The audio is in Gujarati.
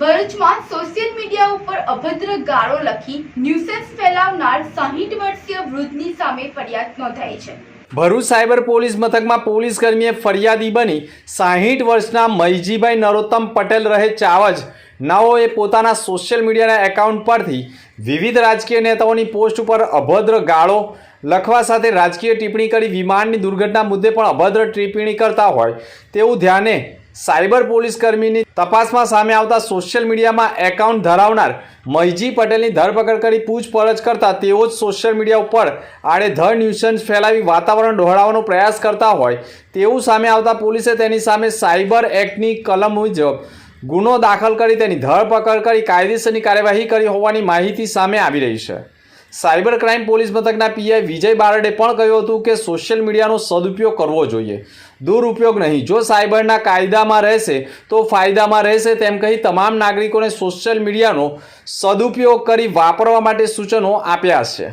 ભરૂચમાં સોશિયલ મીડિયા ઉપર અભદ્ર ગાળો લખી ન્યુસેન્સ ફેલાવનાર સાહીઠ વર્ષીય વૃદ્ધની સામે ફરિયાદ નોંધાઈ છે. ભરૂચ સાયબર પોલીસ મથકમાં પોલીસ કર્મીએ ફરિયાદી બની સાહીઠ વર્ષના મૈજીભાઈ નરોત્તમ પટેલ રહે ચાવજ. નાઓએ પોતાના સોશિયલ મીડિયાના એકાઉન્ટ પરથી વિવિધ રાજકીય નેતાઓની પોસ્ટ ઉપર અભદ્ર ગાળો લખવા સાથે રાજકીય ટિપ્પણી કરી વિમાનની દુર્ઘટના મુદ્દે પણ અભદ્ર ટિપ્પણી કરતા હોય તેવું ધ્યાને સાયબર પોલીસ કર્મીની તપાસમાં સામે આવતા સોશિયલ મીડિયામાં એકાઉન્ટ ધરાવનાર મહીજી પટેલની ધરપકડ કરી પૂછપરછ કરતા તેઓ જ સોશિયલ મીડિયા ઉપર આડેધડ ન્યુસન્સ ફેલાવી વાતાવરણ ડહોળાવવાનો પ્રયાસ કરતા હોય તેવું સામે આવતા પોલીસે તેની સામે સાયબર એક્ટની કલમ મુજબ ગુનો દાખલ કરી તેની ધરપકડ કરી કાયદેસરની કાર્યવાહી કરી હોવાની માહિતી સામે આવી રહી છે. સાયબર ક્રાઇમ પોલીસ મથકના પીઆઈ વિજય બારડે પણ કહ્યું હતું કે સોશિયલ મીડિયાનો સદુપયોગ કરવો જોઈએ. દુરુપયોગ નહીં. જો સાયબરના કાયદામાં રહેશે, તો ફાયદામાં રહેશે તેમ કહી તમામ નાગરિકોને સોશિયલ મીડિયાનો સદુપયોગ કરી વાપરવા માટે સૂચનો આપ્યા છે.